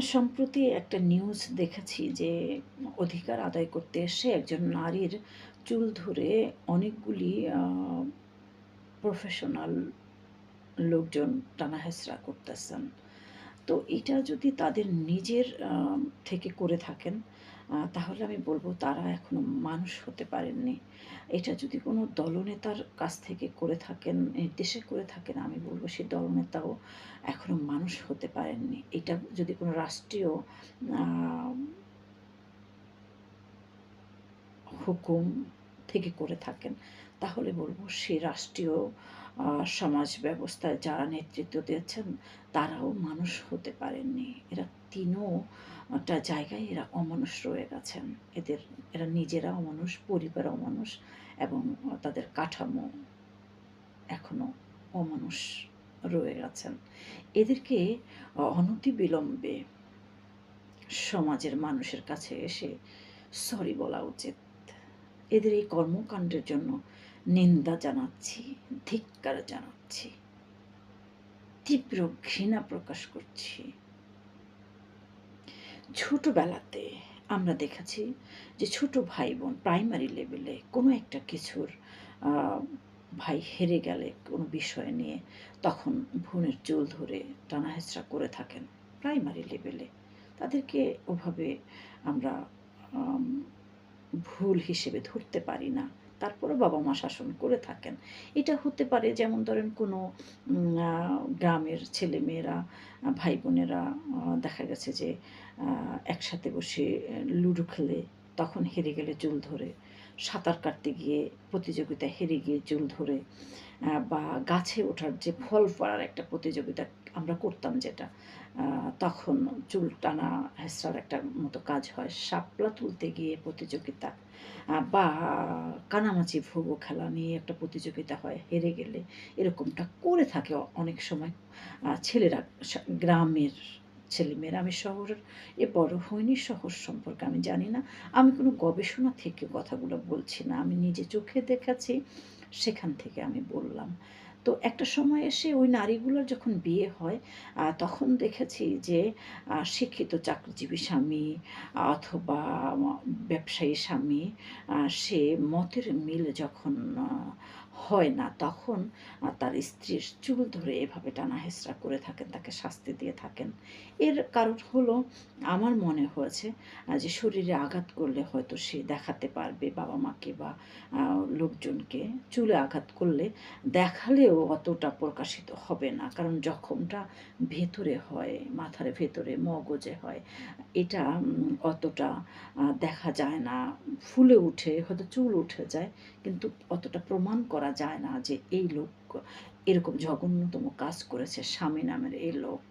সম্প্রতি একটা নিউজ দেখেছি যে, অধিকার আদায় করতে এসে একজন নারীর চুল ধরে অনেকগুলি প্রফেশনাল লোকজন টানাহেঁচড়া করতেছেন। তো এটা যদি তাদের নিজের থেকে করে থাকেন তাহলে আমি বলব তারা এখনও মানুষ হতে পারেননি। এটা যদি কোনো দলনেতার কাছ থেকে করে থাকেন, নির্দেশে করে থাকেন, আমি বলব সেই দলনেতাও এখনও মানুষ হতে পারেননি। এটা যদি কোনো রাষ্ট্রীয় হুকুম থেকে করে থাকেন। তাহলে বলব সে রাষ্ট্রীয় সমাজ ব্যবস্থায় যারা নেতৃত্ব দিয়েছেন, তারাও মানুষ হতে পারেননি। এরা তিনও একটা জায়গায় এরা অমানুষ রয়ে গেছেন। এদের, এরা নিজেরা অমানুষ, পরিবার অমানুষ এবং তাদের কাঠামো এখনও অমানুষ রয়ে গেছেন। এদেরকে অনতি বিলম্বে সমাজের মানুষের কাছে এসে সরি বলা উচিত। এদের এই কর্মকাণ্ডের জন্য নিন্দা জানাচ্ছি, ধিক্কার জানাচ্ছি, তীব্র ঘৃণা প্রকাশ করছি। ছোটবেলাতে আমরা দেখেছি যে ছোট ভাই বোন প্রাইমারি লেভেলে কোনো একটা কিছুর ভাই হেরে গেলে কোনো বিষয় নিয়ে তখন বোনের চুল ধরে টানা হেঁচড়া করে থাকেন প্রাইমারি লেভেলে। তাদেরকে ওভাবে আমরা ভুল হিসেবে ধরতে পারি না। তারপরে বাবা মা শাসন করে থাকেন। এটা হতে পারে যেমন ধরেন কোনো গ্রামের ছেলেমেয়েরা ভাই বোনেরা দেখা গেছে যে একসাথে বসে লুডো খেলে তখন হেরে গেলে চুল ধরে। সাঁতার কাটতে গিয়ে প্রতিযোগিতা হেরে গিয়ে চুল ধরে বা গাছে ওঠার যে ফল পড়ার একটা প্রতিযোগিতা আমরা করতাম যেটা তখন চুল টানা হেসরার একটা মতো কাজ হয়। শাপলা তুলতে গিয়ে প্রতিযোগিতা বা কানামাচি ভুবো খেলা নিয়ে একটা প্রতিযোগিতা হয়, হেরে গেলে এরকমটা করে থাকে অনেক সময় ছেলেরা গ্রামের ছেলেমেয়েরা আমি শহরের এ বড় হয়নি শহর সম্পর্কে, আমি জানি না। আমি কোনো গবেষণা থেকে কথাগুলো বলছি না। আমি নিজে চোখে দেখাচ্ছি, সেখান থেকে আমি বললাম। তো একটা সময় এসে ওই নারীগুলোর যখন বিয়ে হয় তখন দেখেছি যে শিক্ষিত চাকরিজীবী স্বামী অথবা ব্যবসায়ী স্বামী সে মতের মিল যখন হয় না, তখন তার স্ত্রীর চুল ধরে এভাবে টানা হেঁচড়া করে থাকেন, তাকে শাস্তি দিয়ে থাকেন। এর কারণ হলো, আমার মনে হয়েছে যে শরীরে আঘাত করলে হয়তো সে দেখাতে পারবে বাবা মাকে বা লোকজনকে। চুলে আঘাত করলে দেখালেও অতটা প্রকাশিত হবে না, কারণ জখমটা ভেতরে হয়, মাথার ভেতরে, মগজে হয়। এটা অতটা দেখা যায় না। ফুলে উঠে, হয়তো চুল উঠে যায়, কিন্তু অতটা প্রমাণ করা যায় না যে এই লোক এরকম জঘন্যতম কাজ করেছে, স্বামী নামের এই লোক।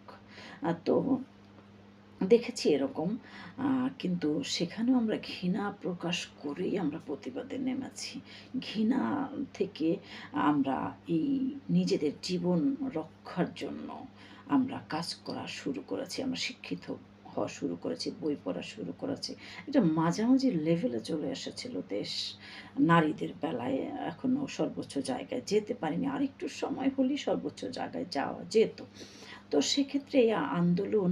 তো দেখেছি এরকম। কিন্তু সেখানেও আমরা ঘৃণা প্রকাশ করেই আমরা প্রতিবাদে নেমেছি। ঘৃণা থেকে আমরা এই নিজেদের জীবন রক্ষার জন্য আমরা কাজ করা শুরু করেছি, আমরা শিক্ষিত হওয়া শুরু করেছি, বই পড়া শুরু করেছি। এটা মাঝামাঝি লেভেলে চলে এসেছিল দেশ। নারীদের বেলায় এখনও সর্বোচ্চ জায়গায় যেতে পারিনি। আরেকটু সময় হলেই সর্বোচ্চ জায়গায় যাওয়া যেত। তো সেক্ষেত্রে এই আন্দোলন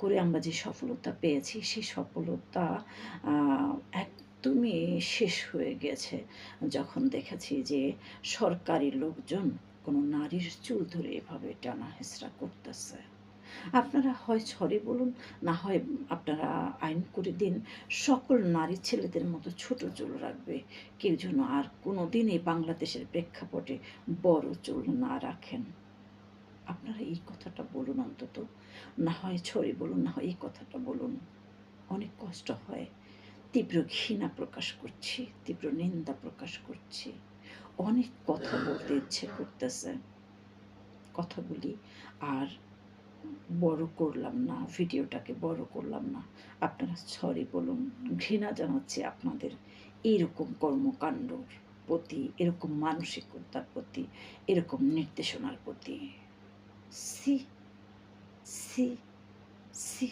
করে আমরা যে সফলতা পেয়েছি, সেই সফলতা একদমই শেষ হয়ে গেছে। যখন দেখেছি যে সরকারি লোকজন কোনো নারীর চুল ধরে এভাবে টানা হেঁচড়া করতেছে। আপনারা হয় ছড়ে বলুন, না হয় আপনারা আইন করে দিন। সকল নারী ছেলেদের মতো ছোট চুল রাখবে। কেউ যেন আর কোনো দিন এই বাংলাদেশের প্রেক্ষাপটে বড় চুল না রাখেন। আপনারা এই কথাটা বলুন অন্তত। না হয় ছড়ে বলুন, না হয় এই কথাটা বলুন। অনেক কষ্ট হয়। তীব্র ঘৃণা প্রকাশ করছি, তীব্র নিন্দা প্রকাশ করছি। অনেক কথা বলতে ইচ্ছে করতেছে। কথাগুলি আর বড় করলাম না, ভিডিওটাকে বড় করলাম না। আপনারা সরি বলুন, ঘৃণা জানাচ্ছি আপনাদের। এইরকম কর্মকাণ্ডর প্রতি, এরকম মানসিকতার প্রতি, এরকম নির্দেশনার প্রতি। C C C.